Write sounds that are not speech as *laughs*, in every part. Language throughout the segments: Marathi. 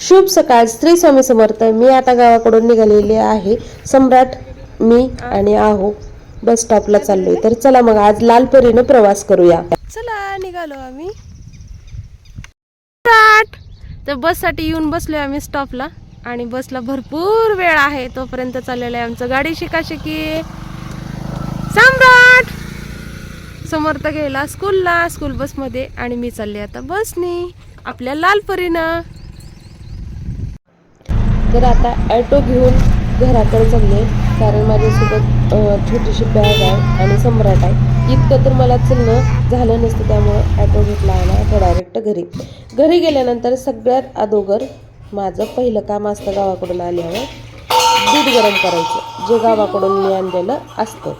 शुभ सकाळ. स्त्री स्वामी समर्थ मी आता गावाकडून निघालेले आहे. सम्राट मी आणि आहो बस स्टॉपला चाललोय. तर चला मग आज लाल परीनं प्रवास करूया. चला निघालो आम्ही. सम्राट! तर बससाठी येऊन बसलोय आम्ही स्टॉपला आणि बसला भरपूर वेळ आहे. तोपर्यंत चाललेलं आहे आमचं गाडी शिकाशिकी. सम्राट! समर्थ गेला स्कूलला स्कूल बसमध्ये आणि मी चालले आता बसनी आपल्या लाल परीनं. तर आता ॲटो घेऊन घराकडे चालले कारण माझ्यासोबत छोटीशी बॅग आहे आणि सम्राट आहे. इतकं तर मला चलणं झालं नसतं त्यामुळं ॲटो घेतला आला तर डायरेक्ट घरी. घरी गेल्यानंतर सगळ्यात अगोदर माझं पहिलं काम असतं गावाकडून आल्यावर दूध गरम करायचं. जे गावाकडून मी आणलेलं असतं.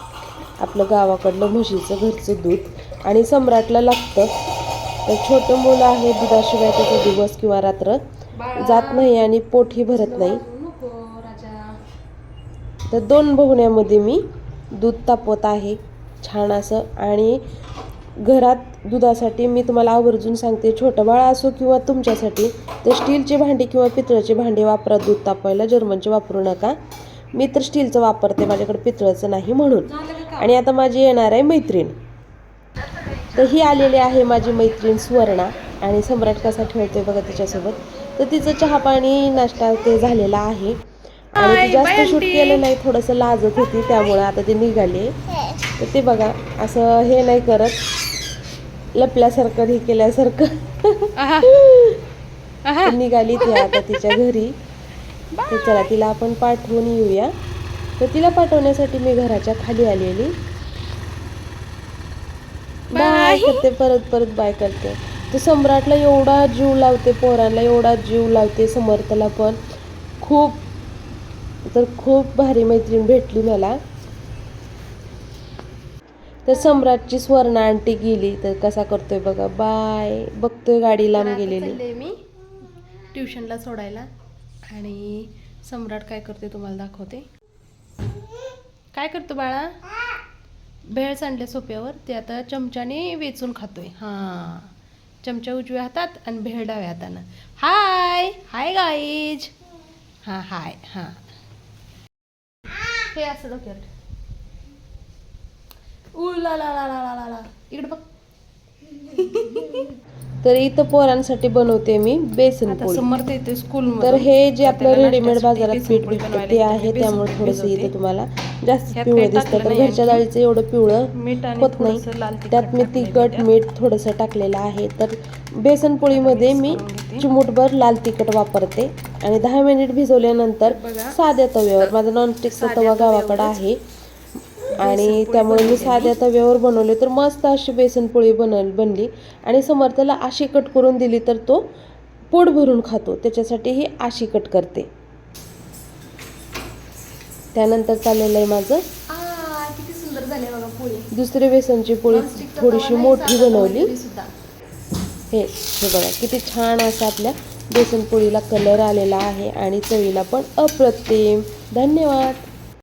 आपलं गावाकडलं म्हशीचं घरचं दूध. आणि सम्राटला लागतं. तर छोटं मुलं आहे दुधाशिवाय त्याचा दिवस किंवा रात्र जात नाही आणि पोटही भरत नाही. तर दोन भगोण्यामध्ये मी दूध तापवत आहे. छान असं. आणि घरात दुधासाठी मी तुम्हाला आवर्जून सांगते छोटं बाळ असो किंवा तुमच्यासाठी तर स्टीलची भांडी किंवा पितळाचे भांडी वापरा. दूध तापवायला जर्मनचे वापरू नका. मी तर स्टीलचं वापरते माझ्याकडे पितळाचं नाही म्हणून. आणि आता माझी येणार आहे मैत्रीण. तर ही आलेली आहे माझी मैत्रीण सुवर्णा. आणि सम्राट कसा ठेवतोय बघा तिच्यासोबत. तर तिचं चहा पाणी नाश्ता ते झालेला आहे. आणि ती जास्त शूट केलं नाही थोडंसं लाजत होती त्यामुळं आता ते निघाले. तर ते बघा असं हे नाही करत. लपल्यासारखं हे केल्यासारखं. निघाली ती आता तिच्या घरी. तर चला तिला आपण पाठवून येऊया. तर तिला पाठवण्यासाठी मी घराच्या खाली आलेली. बाय करते परत परत बाय करते. सम्राटला एवढा जीव लावते पोरांना एवढा जीव लावते समर्थला पण. खूप तर खूप भारी मैत्रीण भेटली मला. तर सम्राटची स्वर्ण आंटी गेली. तर कसा करतोय बघा बाय. बघतोय गाडी लांब गेलेली. मी. ट्युशनला सोडायला. आणि सम्राट काय करते तुम्हाला दाखवते. काय करतो बाळा? भेळ सांडल्या सोप्यावर. ते आता चमच्याने वेचून खातोय. हां. चमचा उजव्या हातात आणि भेळ डाव्या हातानं. हाय हाय गाईज हां हाय हां. हे असं डोक्यात उ ला ला ला ला ला ला. ला इकडे बघ. *laughs* तर इथं पोरांसाठी बनवते मी बेसन पोळी. तर हे जे आपलं रेडीमेड बाजारात पीठ भेटतं ते आहे त्यामुळे थोडंसं इथं तुम्हाला जास्त पिवळं दिसतं. तर घरच्या डाळीचं एवढं पिवळं होत नाही. त्यात मी तिखट मीठ थोडंसं टाकलेलं आहे. तर बेसन पोळीमध्ये मी चिमूटभर लाल तिखट वापरते. आणि दहा मिनिट भिजवल्यानंतर साध्या तव्यावर माझा नॉनस्टिकचा तवा गावाकडं आहे. आणि त्यामुळे मी साध्या तव्यावर बनवले तर मस्त अशी बेसन पोळी बनल बनली. आणि समर्थला अशी कट करून दिली तर तो पोट भरून खातो. त्याच्यासाठी ही अशी कट करते. त्यानंतर चाललेलं आहे माझं. किती सुंदर झाले बघा पोळी. दुसरी बेसनची पोळी थोडीशी मोठी बनवली. हे हे बघा किती छान असं आपल्या बेसन पोळीला कलर आलेला आहे आणि चवीला पण अप्रतिम. धन्यवाद.